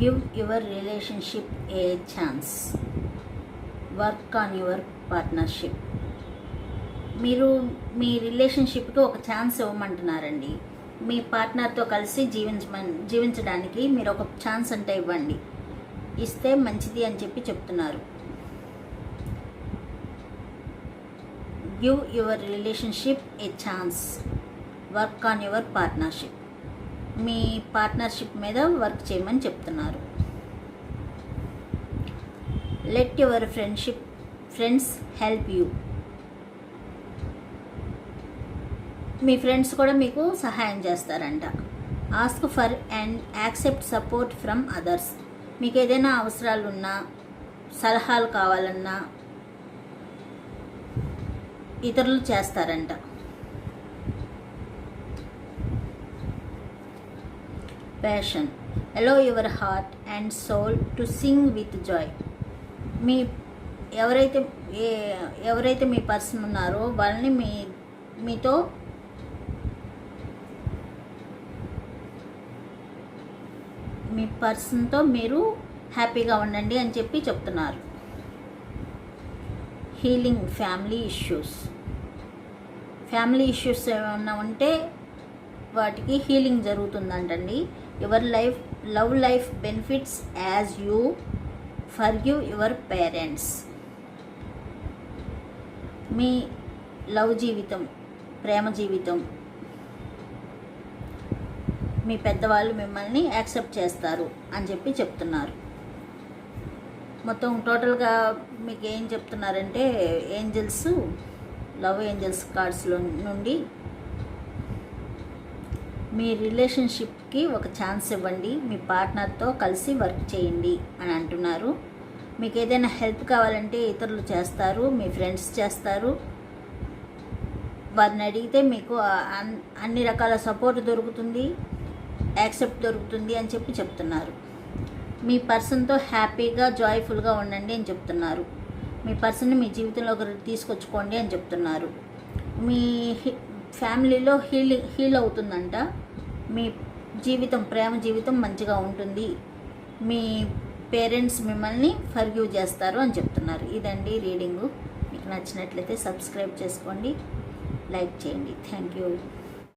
Give your relationship a chance. Work on your partnership. మీరు మీ రిలేషన్షిప్కి ఒక ఛాన్స్ ఇవ్వమంటున్నారండి. మీ పార్ట్నర్తో కలిసి జీవించమని జీవించడానికి మీరు ఒక ఛాన్స్ అంటే ఇవ్వండి. ఇస్తే మంచిది అని చెప్పి చెప్తున్నారు. Give your relationship a chance. Work on your partnership. Me partnership మీద వర్క్ చేయమని చెప్తున్నారు. Let your friendship friends help you me friends కూడా మీకు సహాయం చేస్తారంట. Ask for and accept support from others మీకు ఏదైనా అవసరాలు ఉన్నా సలహాలు కావాలన్నా ఇతరులు చేస్తారంట. Passion allow your heart and soul to sing with joy మీ ఎవరైతే ఎవరైతే మీ పర్సన్ ఉన్నారో వాళ్ళని మీ మీతో మీ పర్సన్తో మీరు హ్యాపీగా ఉండండి అని చెప్పి చెప్తున్నారు. Healing family issues family issues ఏమైనా ఉంటే వాటికి healing జరుగుతుందంటండి. Your life love life benefits as you forgive your parents me love జీవితం ప్రేమ జీవితం మీ పెద్దవాళ్ళు మిమ్మల్ని యాక్సెప్ట్ చేస్తారు అని చెప్పి చెప్తున్నారు. మొత్తం టోటల్గా మీకు ఏం చెప్తున్నారంటే ఏంజల్స్ లవ్ ఏంజల్స్ కార్డ్స్లో నుండి మీ రిలేషన్షిప్కి ఒక ఛాన్స్ ఇవ్వండి. మీ పార్ట్నర్తో కలిసి వర్క్ చేయండి అని అంటున్నారు. మీకు ఏదైనా హెల్ప్ కావాలంటే ఇతరులు చేస్తారు మీ ఫ్రెండ్స్ చేస్తారు. వారిని అడిగితే మీకు అన్- అన్ని రకాల సపోర్ట్ దొరుకుతుంది యాక్సెప్ట్ దొరుకుతుంది అని చెప్పి చెప్తున్నారు. మీ పర్సన్తో హ్యాపీగా జాయ్ఫుల్గా ఉండండి అని చెప్తున్నారు. మీ పర్సన్ని మీ జీవితంలోకి తీసుకొచ్చుకోండి అని చెప్తున్నారు. మీ హి- ఫ్యామిలీలో హీల్ హీల్ అవుతుందంట. మీ జీవితం ప్రేమ జీవితం మంచిగా ఉంటుంది. మీ పేరెంట్స్ మిమ్మల్ని ఫర్గ్యూ చేస్తారు అని చెప్తున్నారు. ఇదండి రీడింగు. మీకు నచ్చినట్లయితే సబ్స్క్రైబ్ చేసుకోండి. లైక్ చేయండి. Thank you.